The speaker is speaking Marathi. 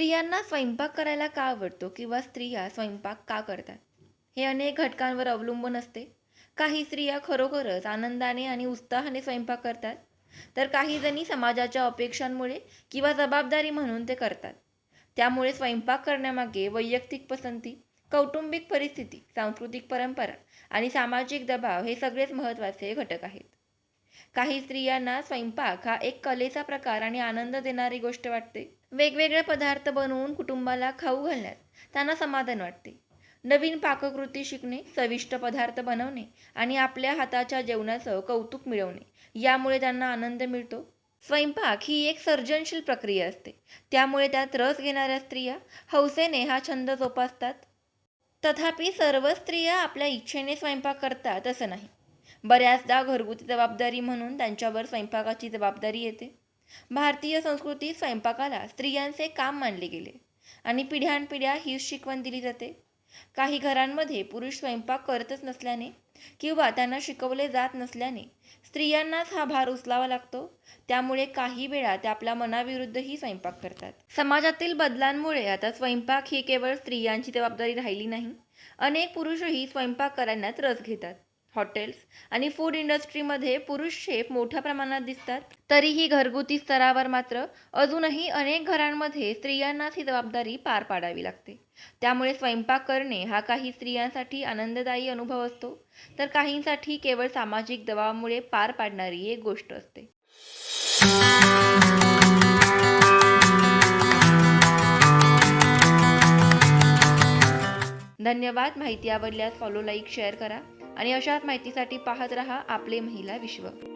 स्त्रियांना स्वयंपाक करायला का आवडतो? किंवा स्त्रिया स्वयंपाक का करतात? हे अनेक घटकांवर अवलंबून असते. काही स्त्रिया खरोखरच आनंदाने आणि उत्साहाने स्वयंपाक करतात तर काही जणी समाजाच्या अपेक्षांमुळे किंवा जबाबदारी म्हणून ते करतात. त्यामुळे स्वयंपाक करण्यामागे वैयक्तिक पसंती कौटुंबिक परिस्थिती सांस्कृतिक परंपरा आणि सामाजिक दबाव हे सगळेच महत्त्वाचे घटक आहेत. काही स्त्रियांना स्वयंपाक हा एक कलेचा प्रकार आणि आनंद देणारी गोष्ट वाटते. वेगवेगळे पदार्थ बनवून कुटुंबाला खाऊ घालण्यात त्यांना समाधान वाटते. नवीन पाककृती शिकणे चविष्ट पदार्थ बनवणे आणि आपल्या हाताच्या जेवणाचं कौतुक मिळवणे यामुळे त्यांना आनंद मिळतो. स्वयंपाक ही एक सर्जनशील प्रक्रिया असते. त्यामुळे त्यात रस घेणाऱ्या स्त्रिया हौसेने हा छंद जोपासतात. तथापि सर्व स्त्रिया आपल्या इच्छेने स्वयंपाक करतात असं नाही. बऱ्याचदा घरगुती जबाबदारी म्हणून त्यांच्यावर स्वयंपाकाची जबाबदारी येते. भारतीय संस्कृतीत स्वयंपाकाला स्त्रियांचे काम मानले गेले. आणि पिढ्यानपिढ्या हीच शिकवण दिली जाते. काही घरांमध्ये पुरुष स्वयंपाक करतच नसल्याने किंवा त्यांना शिकवले जात नसल्याने स्त्रियांनाच हा भार उचलावा लागतो. त्यामुळे काही वेळा ते आपल्या मनाविरुद्धही स्वयंपाक करतात. समाजातील बदलांमुळे आता स्वयंपाक ही केवळ स्त्रियांची जबाबदारी राहिली नाही. अनेक पुरुषही स्वयंपाक करण्यात रस घेतात. हॉटेल्स आणि फूड इंडस्ट्रीमध्ये पुरुष शेफ मोठ्या प्रमाणात दिसतात. तरीही घरगुती स्तरावर मात्र अजूनही अनेक घरांमध्ये स्त्रियांनाच ही जबाबदारी पार पाडावी लागते. त्यामुळे स्वयंपाक करणे हा काही स्त्रियांसाठी आनंददायी अनुभव असतो. तर काहींसाठी केवळ सामाजिक दबावामुळे पार पाडणारी एक गोष्ट असते. धन्यवाद माहिती आवडल्यास फॉलो लाईक शेअर करा. आणि अशाच माहितीसाठी पाहत रहा आपले महिला विश्व.